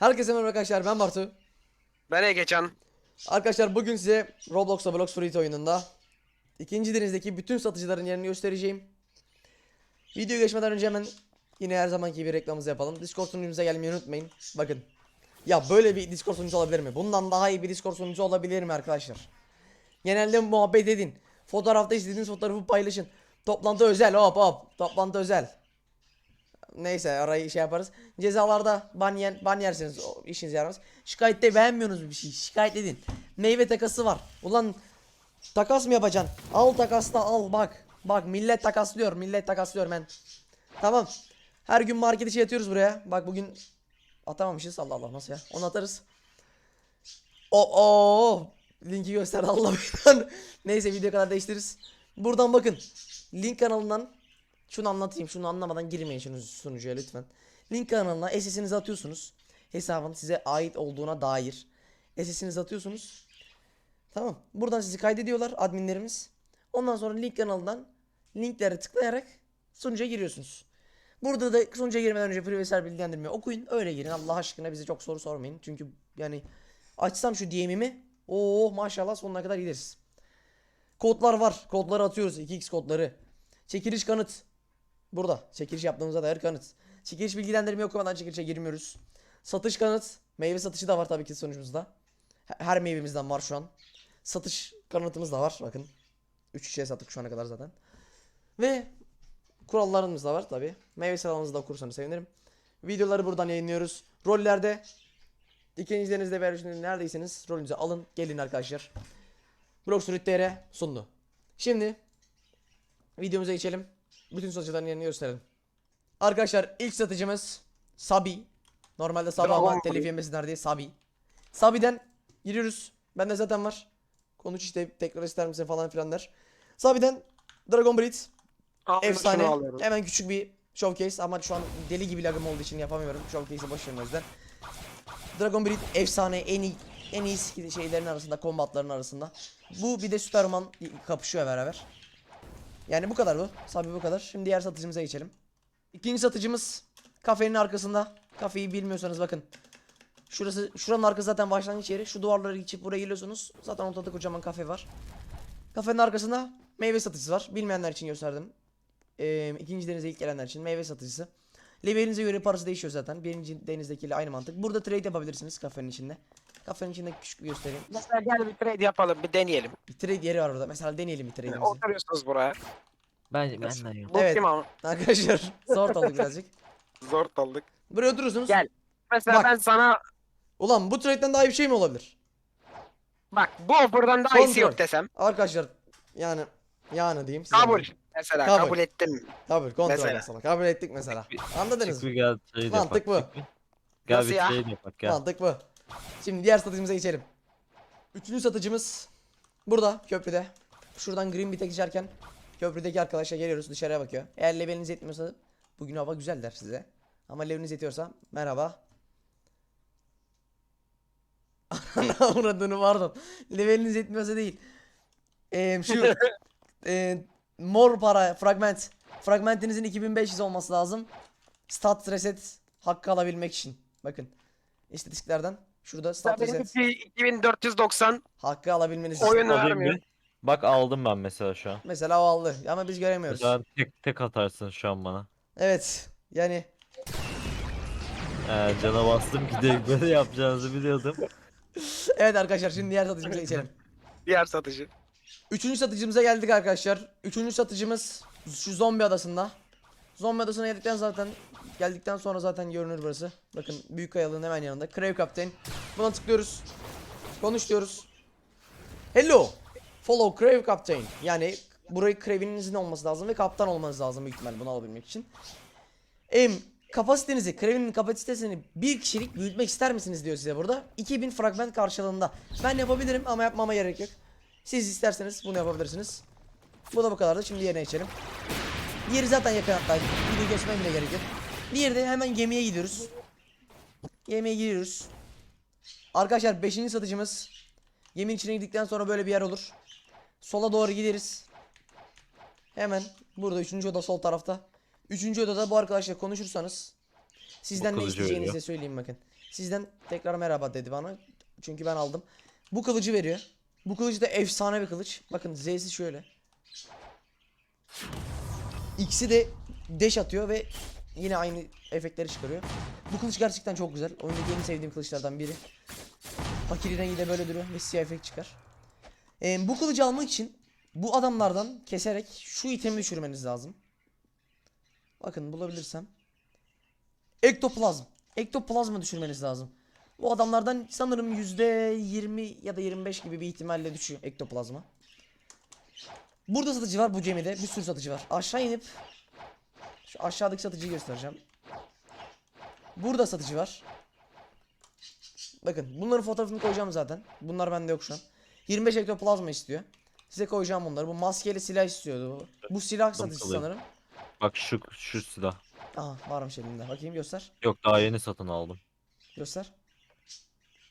Herkese merhaba arkadaşlar ben Bartu. Ben Egecan. Arkadaşlar bugün size Roblox'ta Blox Fruit oyununda ikinci denizdeki bütün satıcıların yerini göstereceğim. Videoya geçmeden önce hemen yine her zamanki gibi reklamımızı yapalım. Discord sunucumuza gelmeyi unutmayın. Bakın. Ya böyle bir Discord sunucusu olabilir mi? Bundan daha iyi bir Discord sunucusu olabilir mi arkadaşlar? Genelde muhabbet edin. Fotoğrafta istediğiniz fotoğrafı paylaşın. Toplantı özel hop hop. Toplantı özel. Neyse arayı şey yaparız. Cezalarda ban, yen, ban yersiniz. O işinize yaramaz. Şikayette beğenmiyorsunuz bir şey. Şikayet edin. Meyve takası var. Ulan takas mı yapacaksın? Al takasta al bak. Bak millet takaslıyor. Millet takaslıyor ben. Tamam. Her gün market işi yatıyoruz buraya. Bak bugün atamamışız. Allah Allah nasıl ya? Onu atarız. O o linki göster Allah. Neyse video kadar değiştiririz. Buradan bakın. Link kanalından şunu anlatayım. Şunu anlamadan girmeyin şunu sunucuya lütfen. Link kanalına SS'inizi atıyorsunuz. Hesabın size ait olduğuna dair. SS'inizi atıyorsunuz. Tamam. Buradan sizi kaydediyorlar adminlerimiz. Ondan sonra link kanalından linklere tıklayarak sunucuya giriyorsunuz. Burada da sunucuya girmeden önce privacy bilgilendirmeyi okuyun. Öyle girin. Allah aşkına bize çok soru sormayın. Çünkü yani açsam şu DM'imi Oo maşallah sonuna kadar gideriz. Kodlar var. Kodları atıyoruz. 2x kodları. Çekiliş kanıt. Burada. Çekiliş yaptığımıza dair kanıt. Çekiliş bilgilendirme okumadan çekilişe girmiyoruz. Satış kanıt. Meyve satışı da var tabii ki sonucumuzda. He- Her meyvemizden var şu an. Satış kanıtımız da var. Bakın. 3 şişe sattık şu ana kadar zaten. Ve kurallarımız da var tabii. Meyve sıralamamızı da okursanız sevinirim. Videoları buradan yayınlıyoruz. Rollerde ikinci denizde veya üçüncü neredeyseniz rolünüzü alın. Gelin arkadaşlar. Blog TR sundu. Şimdi videomuza geçelim. Bütün satıcıların yerini gösterelim. Arkadaşlar ilk satıcımız Sabi. Normalde Sabi Bravo. ama telif yemesinler diye Sabi. Sabi'den giriyoruz. Bende zaten var. Konuş işte tekrar ister misin falan filan der. Sabi'den Dragon Breed. Al, Efsane. Hemen küçük bir showcase ama şu an deli gibi lagım olduğu için yapamıyorum. Showcase'i boş verin o yüzden. Dragon Breed efsane en iyi en iyi şeylerin arasında, kombatların arasında. Bu bir de Superman kapışıyor beraber. Yani bu kadar bu. Sabi bu kadar. Şimdi diğer satıcımıza geçelim. İkinci satıcımız kafenin arkasında. Kafeyi bilmiyorsanız bakın. Şurası şuranın arkası zaten başlangıç yeri. Şu duvarları geçip buraya geliyorsunuz. Zaten ortada kocaman kafe var. Kafenin arkasında meyve satıcısı var. Bilmeyenler için gösterdim. Ee, ikinci denize ilk gelenler için meyve satıcısı. Levelinize göre parası değişiyor zaten. Birinci denizdekiyle aynı mantık. Burada trade yapabilirsiniz kafenin içinde. Kafenin içinde küçük bir göstereyim. Mesela gel bir trade yapalım bir deneyelim. Bir trade yeri var orada. Mesela deneyelim bir trade'imizi. Oturuyorsunuz buraya. Ben ben de yok. Bu Evet. kim ama? Arkadaşlar zor olduk birazcık. Zor kaldık. Buraya oturursunuz. Gel. Mesela Bak. ben sana Ulan bu trade'den daha iyi bir şey mi olabilir? bak bu offer'dan daha iyisi Kontrol. yok desem. Arkadaşlar yani yani diyeyim size. Kabul. Mesela Kabul. kabul, ettim. Kabul kontrol Mesela. mesela. Kabul ettik mesela. Anladınız Çık mı? bir gel trade Mantık yapak. bu. çık bir. Gel Nasıl bir ya? trade yapak gel. Mantık bu. Şimdi diğer satıcımıza geçelim. Üçüncü satıcımız burada köprüde. Şuradan Green Bit'e geçerken köprüdeki arkadaşa geliyoruz dışarıya bakıyor. Eğer leveliniz yetmiyorsa bugün hava güzel der size. Ama leveliniz yetiyorsa merhaba. Ana uğradığını pardon. Leveliniz yetmiyorsa değil. Ee, şu e, mor para fragment. Fragmentinizin 2500 olması lazım. Stat reset hakkı alabilmek için. Bakın. İstatistiklerden şurada stat reset benimki 2490 hakkı alabilmeniz için. oyun Alayım vermiyor. bir. Bak aldım ben mesela şu an. Mesela o aldı ama biz göremiyoruz. Mesela tek tek atarsın şu an bana. Evet. Yani Ee, cana bastım ki direkt böyle yapacağınızı biliyordum. evet arkadaşlar şimdi diğer satıcımıza geçelim. Diğer satıcı. Üçüncü satıcımıza geldik arkadaşlar. Üçüncü satıcımız şu zombi adasında. Zombi adasına geldikten zaten geldikten sonra zaten görünür burası. Bakın büyük kayalığın hemen yanında. Crave Captain. Buna tıklıyoruz. Konuş diyoruz. Hello. Follow Crave Captain. Yani burayı Crave'inizin olması lazım ve kaptan olmanız lazım büyük ihtimal bunu alabilmek için. Em kapasitenizi, Crave'nin kapasitesini bir kişilik büyütmek ister misiniz diyor size burada. 2000 fragment karşılığında. Ben yapabilirim ama yapmama gerek yok. Siz isterseniz bunu yapabilirsiniz. Bu da bu kadardı. Şimdi yerine geçelim. Diğeri zaten yakın hatta. Video geçmem bile gerek yok. Diğeri de hemen gemiye gidiyoruz. Gemiye giriyoruz. Arkadaşlar 5. satıcımız. Geminin içine girdikten sonra böyle bir yer olur. Sola doğru gideriz. Hemen burada 3. oda sol tarafta. 3. odada bu arkadaşla konuşursanız sizden ne isteyeceğinizi veriyor. söyleyeyim bakın. Sizden tekrar merhaba dedi bana. Çünkü ben aldım. Bu kılıcı veriyor. Bu kılıcı da efsane bir kılıç. Bakın Z'si şöyle. X'i de deş atıyor ve yine aynı efektleri çıkarıyor. Bu kılıç gerçekten çok güzel. Oyundaki en sevdiğim kılıçlardan biri. Fakiri rengi de böyle duruyor ve siyah efekt çıkar. Ee, bu kılıcı almak için bu adamlardan keserek şu itemi düşürmeniz lazım. Bakın bulabilirsem. Ektoplazm. Ektoplazma düşürmeniz lazım. Bu adamlardan sanırım %20 ya da 25 gibi bir ihtimalle düşüyor ektoplazma. Burada satıcı var bu gemide. Bir sürü satıcı var. Aşağı inip şu aşağıdaki satıcıyı göstereceğim. Burada satıcı var. Bakın bunların fotoğrafını koyacağım zaten. Bunlar bende yok şu an. 25 ektoplazma istiyor. Size koyacağım bunları. Bu maskeli silah istiyordu. Bu, bu silah satıcısı kılıç. sanırım. Bak şu şu silah. Aha varmış elimde. Bakayım göster. Yok daha yeni satın aldım. Göster.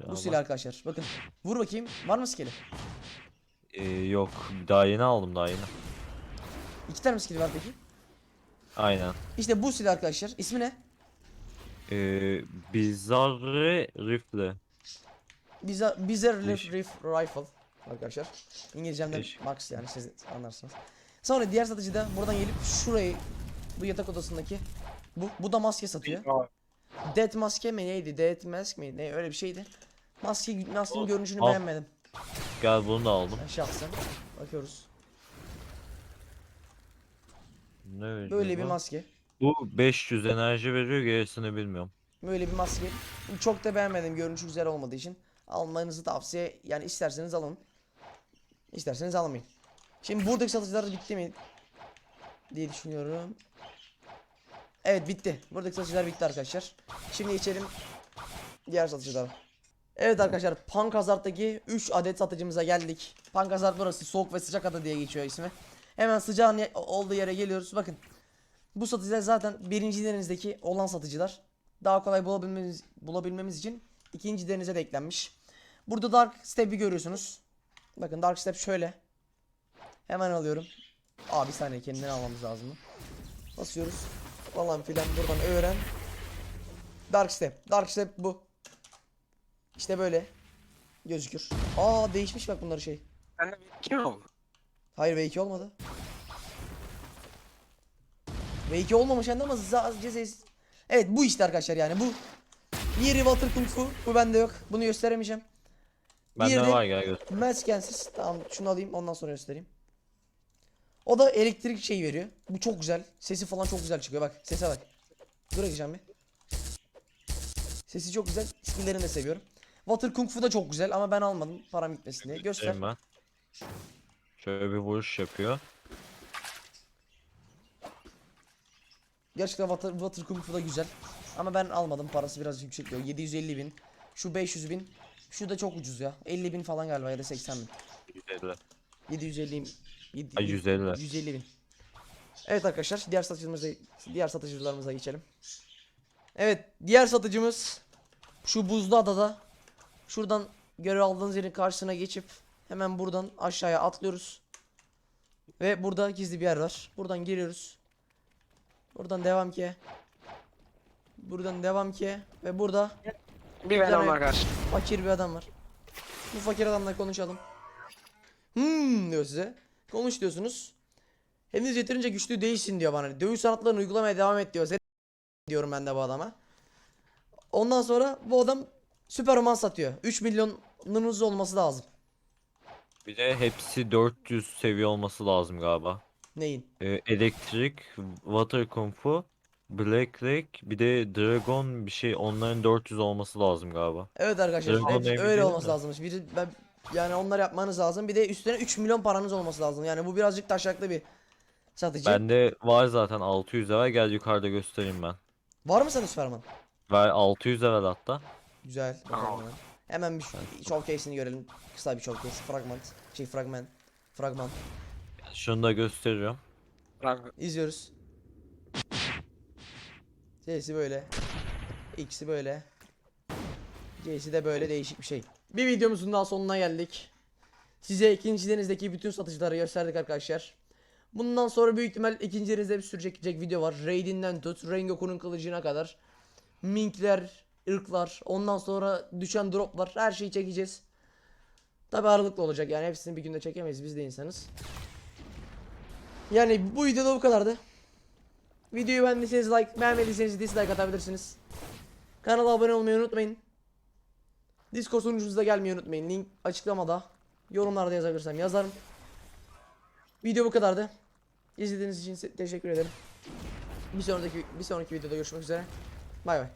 Ya Bu silah arkadaşlar. Bakın. Vur bakayım. Var mı skill'i? Ee, yok daha yeni aldım daha yeni. İki tane mi skill'i var peki? Aynen. İşte bu silah arkadaşlar. İsmi ne? Ee, Bizarre Rifle. Bize bize rif, Değişik. rif rifle arkadaşlar. İngilizcemden Değişik. max yani siz anlarsınız. Sonra diğer satıcı da buradan gelip şurayı bu yatak odasındaki bu bu da maske satıyor. Dead maske mi neydi? Dead mask mi? Ne öyle bir şeydi. Maske maskenin görünüşünü al. beğenmedim. Gel bunu da aldım. Ben şahsen bakıyoruz. Ne veriyor Böyle bir bu? maske. Bu 500 enerji veriyor gerisini bilmiyorum. Böyle bir maske. Çok da beğenmedim. Görünüşü güzel olmadığı için. Almanızı tavsiye yani isterseniz alın. İsterseniz almayın. Şimdi buradaki satıcılar bitti mi? Diye düşünüyorum. Evet bitti. Buradaki satıcılar bitti arkadaşlar. Şimdi geçelim diğer satıcılara. Evet arkadaşlar Pankazart'taki 3 adet satıcımıza geldik. Pankazart burası soğuk ve sıcak ada diye geçiyor ismi. Hemen sıcağın olduğu yere geliyoruz. Bakın bu satıcılar zaten birinci denizdeki olan satıcılar. Daha kolay bulabilmemiz, bulabilmemiz için ikinci denize de eklenmiş. Burada Dark Step'i görüyorsunuz. Bakın Dark Step şöyle. Hemen alıyorum. Aa bir saniye kendini almamız lazım. Basıyoruz. Falan filan buradan öğren. Dark Step. Dark Step bu. İşte böyle. Gözükür. Aa değişmiş bak bunları şey. Sende kim oldu? Hayır V2 olmadı. V2 olmamış de ama sadece ses... Evet bu işte arkadaşlar yani bu. Diğeri Water Kung Fu. Bu bende yok. Bunu gösteremeyeceğim. Bende de var gel göster. Maskensiz. Tamam şunu alayım ondan sonra göstereyim. O da elektrik şey veriyor. Bu çok güzel. Sesi falan çok güzel çıkıyor bak. Sese bak. Dur bir. Sesi çok güzel. Skill'lerini de seviyorum. Water Kung Fu da çok güzel ama ben almadım. Param gitmesin diye. Göster. Ben. Şöyle bir vuruş yapıyor. Gerçekten Water, Water Kung Fu da güzel. Ama ben almadım. Parası biraz yüksek diyor. 750 bin. Şu 500 bin. Şu da çok ucuz ya. 50 bin falan galiba ya da 80 bin. 150. 750 yedi- Ay 150. 150 bin. Evet arkadaşlar diğer satıcımıza diğer satıcılarımıza geçelim. Evet diğer satıcımız şu buzlu adada şuradan görev aldığınız yerin karşısına geçip hemen buradan aşağıya atlıyoruz. Ve burada gizli bir yer var. Buradan giriyoruz. Buradan devam ki. Buradan devam ki ve burada Bir tane- var karşı. fakir bir adam var. Bu fakir adamla konuşalım. Hmm diyor size. Konuş diyorsunuz. Henüz yeterince güçlü değilsin diyor bana. Dövüş sanatlarını uygulamaya devam et diyor. Sen diyorum ben de bu adama. Ondan sonra bu adam Süperman satıyor. 3 milyonunuz olması lazım. Bir de hepsi 400 seviye olması lazım galiba. Neyin? Ee, elektrik, Water Kung Fu, Black Lake, bir de Dragon bir şey onların 400 olması lazım galiba. Evet arkadaşlar Dragon hepsi Navy öyle değil olması mi? lazımmış. Biri, ben, yani onları yapmanız lazım. Bir de üstüne 3 milyon paranız olması lazım. Yani bu birazcık taşaklı bir satıcı. Bende var zaten 600 level gel yukarıda göstereyim ben. Var mı senin Süperman? Ver 600 level hatta. Güzel. bakalım hemen. Hemen bir showcase'ini görelim. Kısa bir showcase. Fragment. Şey fragment. Fragman. Şunu da gösteriyorum. İzliyoruz. C'si böyle. X'i böyle. C'si de böyle değişik bir şey. Bir videomuzun daha sonuna geldik. Size ikinci denizdeki bütün satıcıları gösterdik arkadaşlar. Bundan sonra büyük ihtimal ikinci denizde bir sürü çekecek video var. Raid'inden tut, Rengoku'nun kılıcına kadar. Minkler, ırklar, ondan sonra düşen droplar her şeyi çekeceğiz. Tabi aralıklı olacak yani hepsini bir günde çekemeyiz biz de insanız. Yani bu videoda bu kadardı. Videoyu beğendiyseniz like, beğenmediyseniz dislike atabilirsiniz. Kanala abone olmayı unutmayın. Discord sunucumuza gelmeyi unutmayın. Link açıklamada. Yorumlarda yazabilirsem yazarım. Video bu kadardı. İzlediğiniz için teşekkür ederim. Bir sonraki bir sonraki videoda görüşmek üzere. Bay bay.